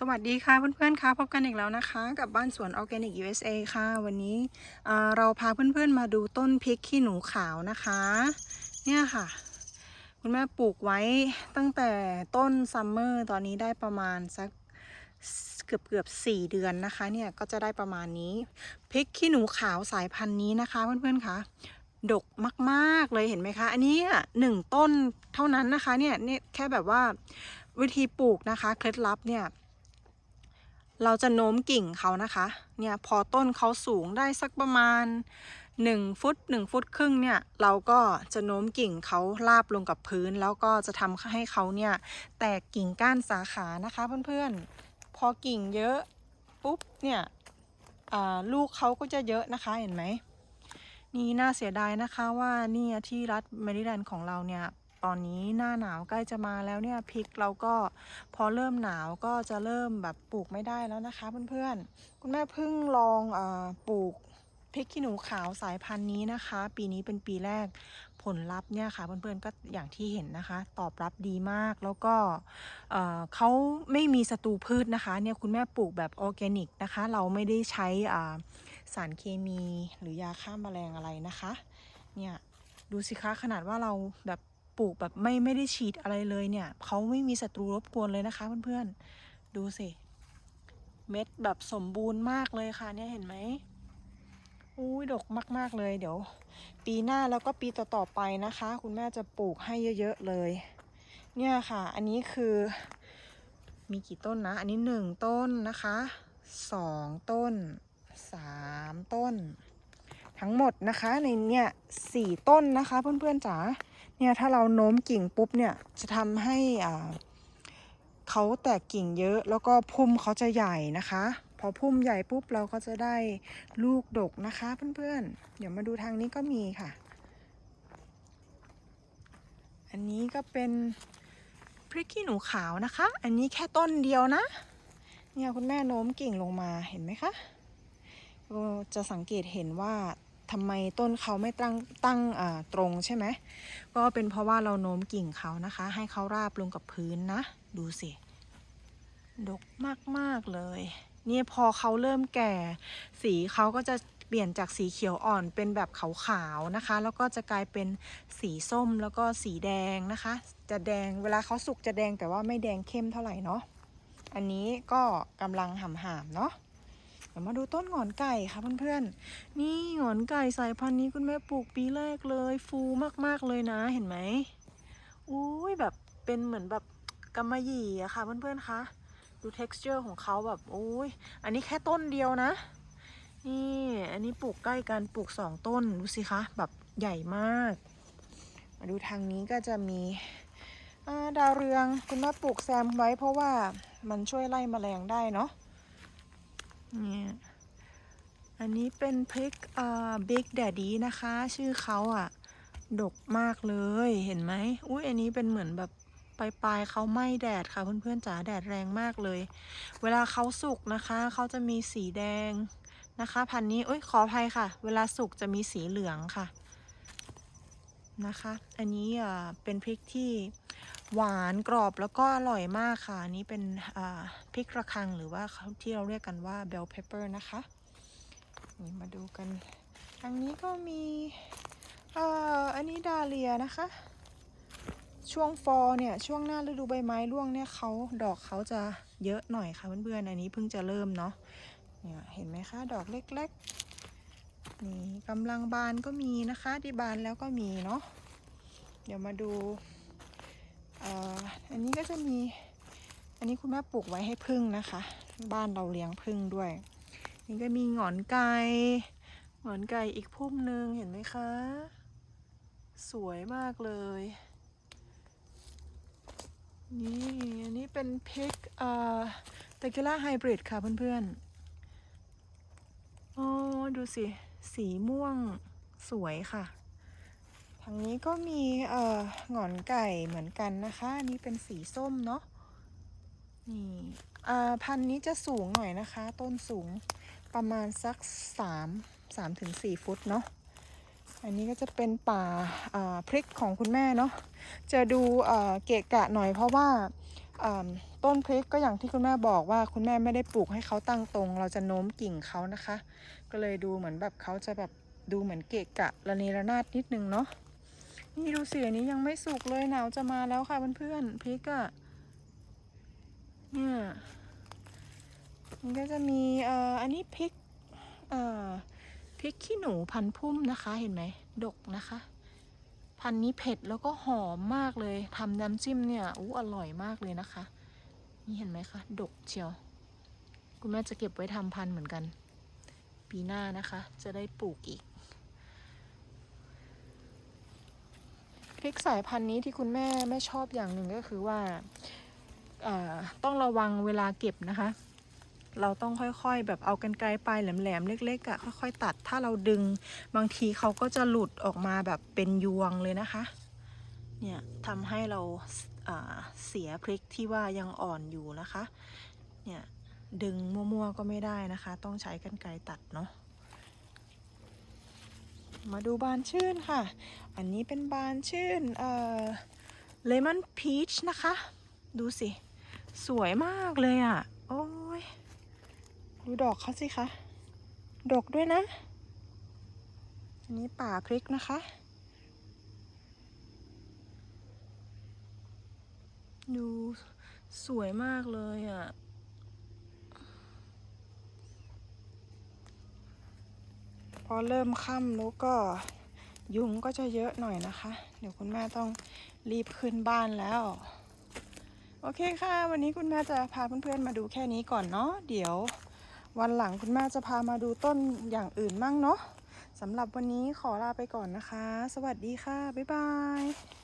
สวัสดีค่ะเพื่อนๆค่ะพบกันอีกแล้วนะคะ กับบ้านสวนออร์แกนิก USA ค่ะ วันนี้เราพาเพื่อนๆมาดูต้นพริกขี้หนูขาวนะคะ เนี่ยค่ะ คุณแม่ปลูกไว้ตั้งแต่ต้นซัมเมอร์ตอนนี้ได้ประมาณสักเกือบเกือบสี่เดือนนะคะเนี่ยก็จะได้ประมาณนี้พริกขี้หนูขาวสายพันธุ์นี้นะคะเพื่อนๆค่ะดกมากๆเลยเห็นไหมคะ อันนี้หนึ่งต้นเท่านั้นนะคะเนี่ยเนี่ยแค่แบบว่าวิธีปลูกนะคะ เคล็ดลับเนี่ย เราจะโน้มกิ่งเขานะคะ เนี่ยพอต้นเขาสูงได้สักประมาณ 1 ฟุต 1 ฟุตครึ่งเนี่ยเราก็จะโน้มกิ่งเขาลาบลงกับพื้น แล้วก็จะทำให้เขาเนี่ยแตกกิ่งก้านสาขานะคะเพื่อนๆ พอกิ่งเยอะปุ๊บเนี่ยลูกเขาก็จะเยอะนะคะเห็นไหมนี่น่าเสียดายนะคะว่านี่ที่รัฐแมริแลนด์ของเราเนี่ย ตอนนี้หน้าหนาวใกล้จะมาแล้วเนี่ยพริกเราก็พอเริ่มหนาวก็จะเริ่มแบบปลูกไม่ได้แล้วนะคะเพื่อนๆคุณแม่เพิ่งลองอปลูกพริกขี้หนูขาวสายพันธุ์นี้นะคะ ปีนี้เป็นปีแรกผลลัพธ์เนี่ยค่ะเพื่อนๆก็อย่างที่เห็นนะคะ ตอบรับดีมากแล้วก็เเขาไม่มีศัตรูพืชนะคะเนี่ยคุณแม่ปลูกแบบออร์แกนิกนะคะ เราไม่ได้ใช้สารเคมีหรือยาฆ่าแมลงอะไรนะคะเนี่ยดูสิคะขนาดว่าเราแบบ ปลูกแบบไม่ไม่ได้ฉีดอะไรเลยเนี่ยเขาไม่มีศัตรูรบกวนเลยนะคะเพื่อนๆ ดูสิ เม็ดแบบสมบูรณ์มากเลยค่ะเนี่ยเห็นไหมอุ้ยดกมากๆเลยเดี๋ยว ปีหน้าแล้วก็ปีต่อๆไปนะคะ คุณแม่จะปลูกให้เยอะๆเลย เนี่ยค่ะ อันนี้คือมีกี่ต้นนะ อันนี้หนึ่งต้นนะคะสองต้นสามต้น ทั้งหมดนะคะในเนี่ยสี่ต้นนะคะเพื่อนๆจ๋า เนี่ยถ้าเราโน้มกิ่งปุ๊บเนี่ยจะทำให้อ่าเขาแตกกิ่งเยอะแล้วก็พุ่มเขาจะใหญ่นะคะ พอพุ่มใหญ่ปุ๊บเราก็จะได้ลูกดกนะคะเพื่อนๆ เดี๋ยวมาดูทางนี้ก็มีค่ะ อันนี้ก็เป็นพริกขี้หนูขาวนะคะ อันนี้แค่ต้นเดียวนะ เนี่ยคุณแม่โน้มกิ่งลงมาเห็นไหมคะ ก็จะสังเกตเห็นว่า ทำไมต้นเขาไม่ตั้งตั้งตรงใช่ไหมก็เป็นเพราะว่าเราโน้มกิ่งเขานะคะ ให้เขาราบลงกับพื้นนะ ดูสิดกมากๆเลยเนี่ยพอเขาเริ่มแก่ สีเขาก็จะเปลี่ยนจากสีเขียวอ่อนเป็นแบบขาวๆนะคะ แล้วก็จะกลายเป็นสีส้มแล้วก็สีแดงนะคะ จะแดงเวลาเขาสุกจะแดงแต่ว่าไม่แดงเข้มเท่าไหร่เนาะอันนี้ก็กำลังห่ำๆเนาะ เดี๋ยวมาดูต้นหงอนไก่ค่ะเพื่อนๆ นี่หงอนไก่สายพันธุ์นี้คุณแม่ปลูกปีแรกเลย ฟูมากๆเลยนะเห็นไหมอุ้ยแบบเป็นเหมือนแบบกำมะหยี่อะค่ะเพื่อนๆคะดู texture ของเขาแบบโอ้ยอันนี้แค่ต้นเดียวนะ นี่อันนี้ปลูกใกล้กันปลูกสองต้นดูสิคะแบบใหญ่มาก มาดูทางนี้ก็จะมีดาวเรืองคุณแม่ปลูกแซมไว้เพราะว่ามันช่วยไล่แมลงได้เนาะ เนี่ยอันนี้เป็นพริกอ่อบิ๊กแดดดี้นะคะ ชื่อเขาอะ ดกมากเลยเห็นไหมอุ้ยอันนี้เป็นเหมือนแบบปลายปลายๆเขาไหม้แดดค่ะ เพื่อนๆจ๋าแดดแรงมากเลย เวลาเขาสุกนะคะเขาจะมีสีแดงนะคะ พันนี้เอ้ยขออภัยค่ะ เวลาสุกจะมีสีเหลืองค่ะ นะคะ อันนี้เป็นพริกที่หวานกรอบแล้วก็อร่อยมากค่ะ อันนี้เป็นพริกระคังหรือว่าที่เราเรียกกันว่า bell pepper นะคะนี่มาดูกัน ทางนี้ก็มีอันนี้ดาเลียนะคะ ช่วงฟอร์เนี่ยช่วงหน้าฤดูใบไม้ร่วงเนี่ยเขาดอกเขาจะเยอะหน่อยค่ะเพื่อนๆอันนี้เพิ่งจะเริ่มเนาะเนี่ยเห็นไหมคะ ดอกเล็ก ๆ นี่กำลังบานก็มีนะคะที่บานแล้วก็มีเนาะเดี๋ยวมาดูอันนี้ก็จะมี อันนี้คุณแม่ปลูกไว้ให้พึ่งนะคะ บ้านเราเลี้ยงพึ่งด้วย นี่ก็มีหงอนไก่หงอนไก่อีกพุ่มหนึ่งเห็นไหมคะ สวยมากเลย นี่อันนี้เป็นพริกเอ่อเตกิล่าไฮบริดค่ะเพื่อนๆ อ๋อ ดูสิ สีม่วงสวยค่ะ ทางนี้ก็มีเอ่อหงอนไก่เหมือนกันนะคะอันนี้เป็นสีส้มเนาะ นี่อ่าพันธุ์นี้จะสูงหน่อยนะคะ ต้นสูงประมาณสักสามสามถึงสี่ฟุตเนาะ อันนี้ก็จะเป็นป่าพริกของคุณแม่เนาะ จะดูเกะกะหน่อยเพราะว่า ต้นพริกก็อย่างที่คุณแม่บอกว่าคุณแม่ไม่ได้ปลูกให้เขาตั้งตรง เราจะโน้มกิ่งเขานะคะ ก็เลยดูเหมือนแบบเขาจะแบบดูเหมือนเกะกะระเนระนาดนิดนึงเนาะนี่ดูสิอันนี้ยังไม่สุกเลยหนาวจะมาแล้วค่ะเพื่อนๆพริกอะเนี่ยมันก็จะมีเอ่ออันนี้พริกเอ่อพริกขี้หนูพันพุ่มนะคะเห็นไหมดกนะคะ พันนี้เผ็ดแล้วก็หอมมากเลยทำน้ำจิ้มเนี่ยอู้อร่อยมากเลยนะคะ นี่เห็นไหมคะดกเชียว คุณแม่จะเก็บไว้ทำพันเหมือนกัน ปีหน้านะคะ จะได้ปลูกอีกพริกสายพันธุ์นี้ที่คุณแม่ไม่ชอบอย่างหนึ่งก็คือว่าต้องระวังเวลาเก็บนะคะ เราต้องค่อยๆ แบบเอากันไกลปลายแหลมๆ เล็กๆอะ่ะค่อยๆ ตัด ถ้าเราดึงบางทีเขาก็จะหลุดออกมาแบบเป็นยวงเลยนะคะ เนี่ยทำให้เราาเสียพริกที่ว่ายังอ่อนอยู่นะคะ เนี่ยดึงมั่วๆ ก็ไม่ได้นะคะ ต้องใช้กันไกรตัดเนาะ มาดูบานชื่นค่ะ อันนี้เป็นบานชื่นเอ่อเลมอนพีชนะคะ ดูสิ สวยมากเลยอะ่ะ โอ้ ดูดอกเขาสิคะ ดกด้วยนะ อันนี้ป่าพริกนะคะ ดูสวยมากเลยอะ่ะ พอเริ่มค่ำแล้วก็ยุงก็จะเยอะหน่อยนะคะ เดี๋ยวคุณแม่ต้องรีบขึ้นบ้านแล้ว โอเคค่ะ วันนี้คุณแม่จะพาเพื่อนๆมาดูแค่นี้ก่อนเนาะ เดี๋ยว วันหลังคุณแม่จะพามาดูต้นอย่างอื่นมั่งเนาะสำหรับวันนี้ขอลาไปก่อนนะคะ สวัสดีค่ะ บ๊ายบาย